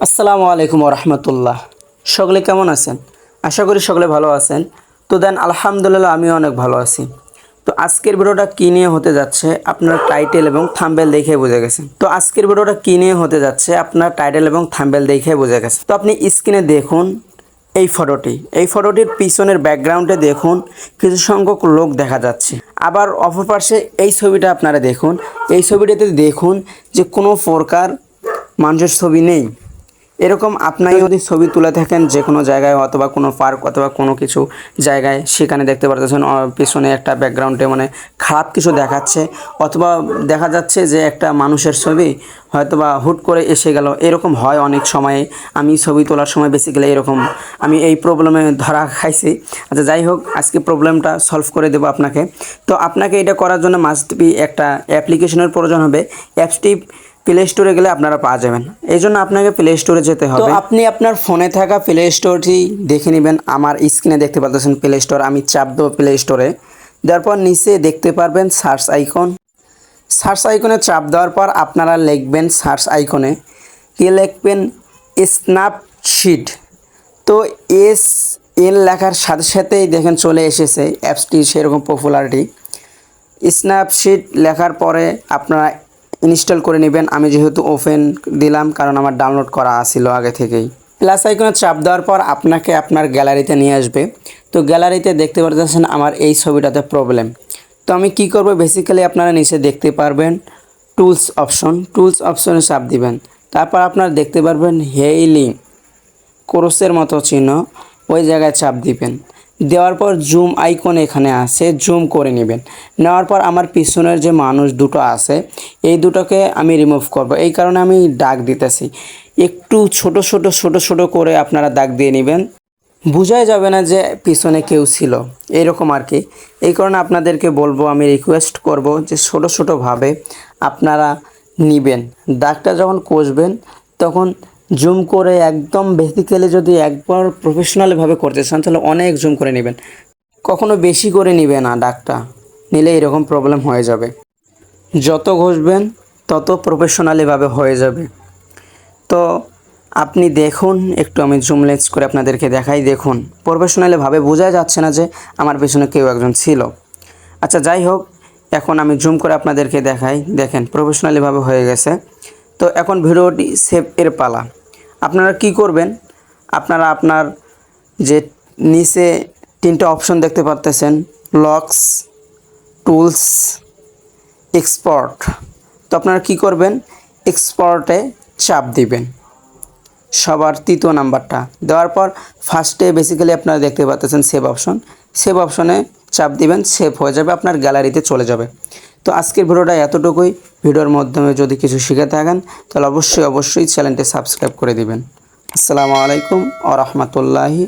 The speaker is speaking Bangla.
আসসালামু আলাইকুম রহমতুল্লাহ সকলে কেমন আছেন? আশা করি সকলে ভালো আছেন। তো দেন, আলহামদুলিল্লাহ আমিও অনেক ভালো আছি। তো আজকের ভিডিওটা কী নিয়ে হতে যাচ্ছে আপনার টাইটেল এবং থাম্বেল দেখে বুঝে গেছেন তো আজকের ভিডিওটা কী নিয়ে হতে যাচ্ছে আপনার টাইটেল এবং থাম্বেল দেখে বুঝে গেছে। তো আপনি স্ক্রিনে দেখুন এই ফটোটি এই ফটোটির পিছনের ব্যাকগ্রাউন্ডে দেখুন কিছু সংখ্যক লোক দেখা যাচ্ছে। আবার অপর পাশে এই ছবিটা আপনারা দেখুন। এই ছবিটাতে দেখুন যে কোনো প্রকার মানুষের ছবি নেই। এরকম আপনারা যদি ছবি তুলে থাকেন যে কোনো জায়গায়, অথবা কোনো পার্ক অথবা কোনো কিছু জায়গায়, সেখানে দেখতে পারতেছেন পেছনে একটা ব্যাকগ্রাউন্ডে মানে খারাপ কিছু দেখাচ্ছে, অথবা দেখা যাচ্ছে যে একটা মানুষের ছবি হয়তোবা হুট করে এসে গেল। এরকম হয় অনেক সময়ে। আমি ছবি তোলার সময় বেসিক্যালি এরকম, আমি এই প্রবলেমে ধরা খাইছি। আচ্ছা যাই হোক, আজকে প্রবলেমটা সলভ করে দেবো আপনাকে। তো আপনাকে এটা করার জন্য মাস্ট বি একটা অ্যাপ্লিকেশনের প্রয়োজন হবে। অ্যাপসটি প্লে স্টোরে গেলে আপনারা পাওয়া যাবেন। এই জন্য আপনাকে প্লে স্টোরে যেতে হবে। তো আপনি আপনার ফোনে থাকা প্লে স্টোরটি দেখে নেবেন। আমার স্ক্রিনে দেখতে পাচ্ছেন প্লে স্টোর আমি চাপ দেবো প্লে স্টোরে দেওয়ার পর নিচে দেখতে পারবেন সার্চ আইকন সার্চ আইকনে চাপ দেওয়ার পর আপনারা লিখবেন সার্চ আইকনে কি লিখবেন স্ন্যাপশিট তো এস এল লেখার সাথে সাথেই দেখেন চলে এসেছে। অ্যাপসটি সেরকম পপুলারিটি স্ন্যাপশিট লেখার পরে আপনারা ইনস্টল করে নেবেন। আমি যেহেতু ওপেন দিলাম, কারণ আমার ডাউনলোড করা ছিল আগে থেকেই। প্লাস আইকনে চাপ দেওয়ার পর আপনাকে আপনার গ্যালারিতে নিয়ে আসবে। তো গ্যালারিতে দেখতে পারতেছেন আমার এই ছবিটাতে প্রবলেম তো আমি কি করব? বেসিক্যালি আপনারা নিচে দেখতে পারবেন টুলস অপশন টুলস অপশনে চাপ দিবেন। তারপর আপনারা দেখতে পারবেন হেইলিং ক্রোসের মতো চিহ্ন। ওই জায়গায় চাপ দিবেন। দেওয়ার পর জুম আইকন এখানে আছে জুম করে নেবেন। নেওয়ার পর আমার পিছনের যে মানুষ দুটো আছে, এই দুটোকে আমি রিমুভ করব। এই কারণে আমি ডাক দিতেছি। একটু ছোট ছোট ছোট ছোট করে আপনারা দাগ দিয়ে নেবেন। বোঝাই যাবে না যে পিছনে কেউ ছিল। এইরকম আর কি। এই কারণে আপনাদেরকে বলব, আমি রিকোয়েস্ট করব যে ছোট ছোটোভাবে আপনারা নিবেন। দাগটা যখন কষবেন, তখন জুম করে একদম বেসিক্যালি যদি একবার প্রফেশনালভাবে করতে চান, তাহলে অনেক জুম করে নেবেন। কখনো বেশি করে নিবে না ডাকটা নিলে এরকম প্রবলেম হয়ে যাবে। যত ঘষবেন, তত প্রফেশনালিভাবে হয়ে যাবে। তো আপনি দেখুন, একটু আমি জুম লেন্স করে আপনাদেরকে দেখাই, দেখুন। প্রফেশনালিভাবে বোঝা যাচ্ছে না যে আমার পেছনে কেউ একজন ছিল। আচ্ছা যাই হোক, এখন আমি জুম করে আপনাদেরকে দেখাই। দেখেন প্রফেশনালিভাবে হয়ে গেছে। তো এখন ভিডিওটি সেভ এর পালা। আপনারা কি করবেন? আপনারা আপনার যে নিচে তিনটা অপশন দেখতে পারতেছেন লক্স টুলস এক্সপোর্ট তো আপনারা কি করবেন? এক্সপোর্টে চাপ দিবেন। সবার তৃতীয় নাম্বারটা। দেওয়ার পর ফার্স্টে বেসিক্যালি আপনারা দেখতে পাচ্ছেন সেভ অপশন সেভ অপশনে চাপ দিবেন সেভ হয়ে যাবে, আপনার গ্যালারিতে চলে যাবে। তো আজকের ভিডিওটা এতটুকুই। ভিডিওর মাধ্যমে যদি কিছু শিখে থাকেন, তাহলে অবশ্যই অবশ্যই চ্যানেলটি সাবস্ক্রাইব করে দিবেন। আসসালামু আলাইকুম আ রহমতুল্লাহি